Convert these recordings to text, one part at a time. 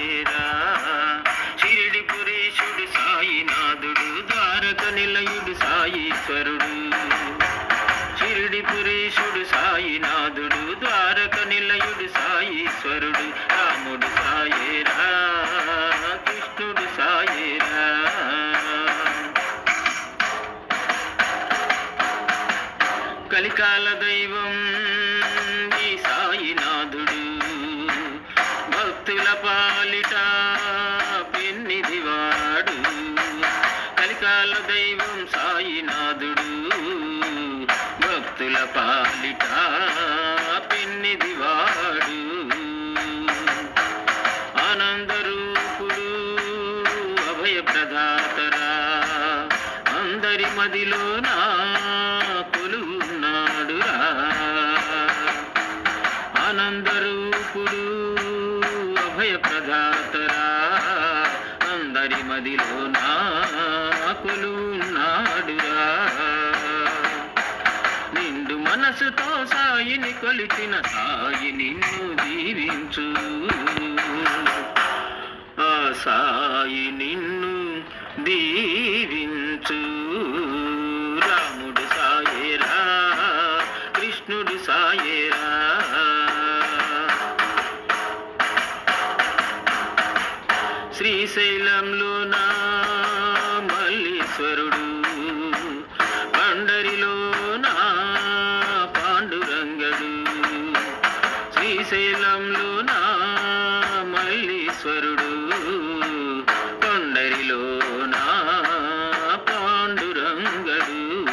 సాయేరా షిరిడి పురేషుడు సాయినాథుడు ద్వారక నిలయుడు సాయీశ్వరుడు. షిరిడి పురేషుడు సాయినాథుడు ద్వారక నిలయుడు సాయీశ్వరుడు. రాముడు సాయేరా కృష్ణుడు సాయేరా. కలికాల దైవం పాలిట పెన్నిదివాడు కలికాల దైవం సాయినాథుడు భక్తుల పాలిట పెన్నిదివాడు. ఆనందరూపుడు అభయ ప్రదాతరా అందరి మదిలో నా కొలువున్నాడురా. ఆనందరూపుడు అభయప్రదాతరా అందరి మదిలో నాకులు నాడురా. నిండు మనసుతో సాయిని కొలిచిన సాయి నిన్ను దీవించు ఆ సాయి నిన్ను దీవించు. రాముడు సాయేరా కృష్ణుడు సాయేరా. శ్రీశైలంలో నా మల్లీశ్వరుడు. పండరిలో నా పాండురంగడు. శ్రీశైలంలో నా మల్లీశ్వరుడు. కొండరిలో నా పాండురంగడు.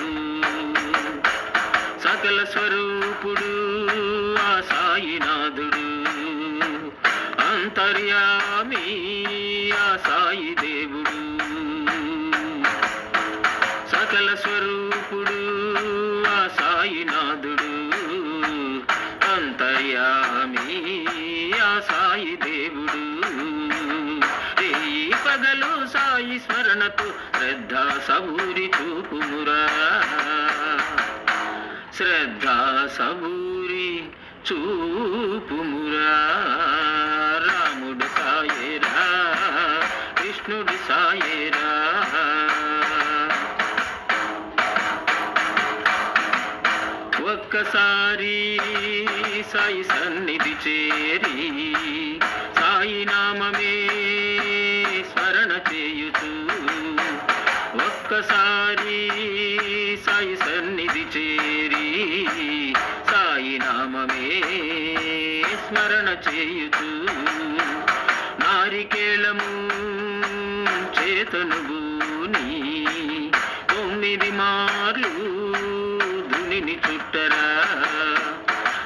సకల స్వరూపుడు ఆ సాయినాథుడు. అంతర్యామి సాయి దేవుడు. సకల స్వరూపుడు ఆ సాయినాథుడు అంతర్యామి ఆ సాయి దేవుడు. ఏ పగలు సాయి స్మరణతో శ్రద్ధ సబూరి చూపుమురా. శ్రద్ధ సబూరి చూపుమురా. కృష్ణుడు సాయేరా ఒక్కసారి సాయి సన్నిధి చేరి సాయి నామమే స్మరణ చేయుచు. ఒక్కసారి సాయి సన్నిధి చేరి సాయి నామమే స్మరణ చేయుచు. నారికేళము చేతను బూని తొమ్మిది మార్లు దునిని చుట్టరా.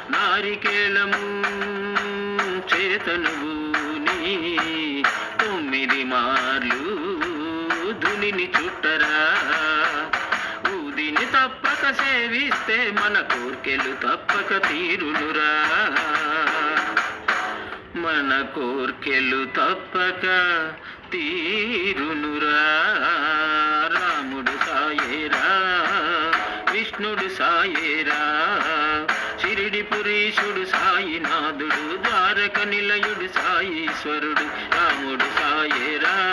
నారికేళము చేతను బూని తొమ్మిది మార్లు దునిని చుట్టరా. ఊదిని తప్పక సేవిస్తే మన కోర్కెలు తప్పక తీరులురా. మన కోర్కెలు తప్పక తీరునురా. రాముడు సాయేరా విష్ణుడు సాయేరా షిరిడి పురీషుడు సాయినాథుడు ద్వారక నిలయుడు సాయీశ్వరుడు రాముడు సాయేరా.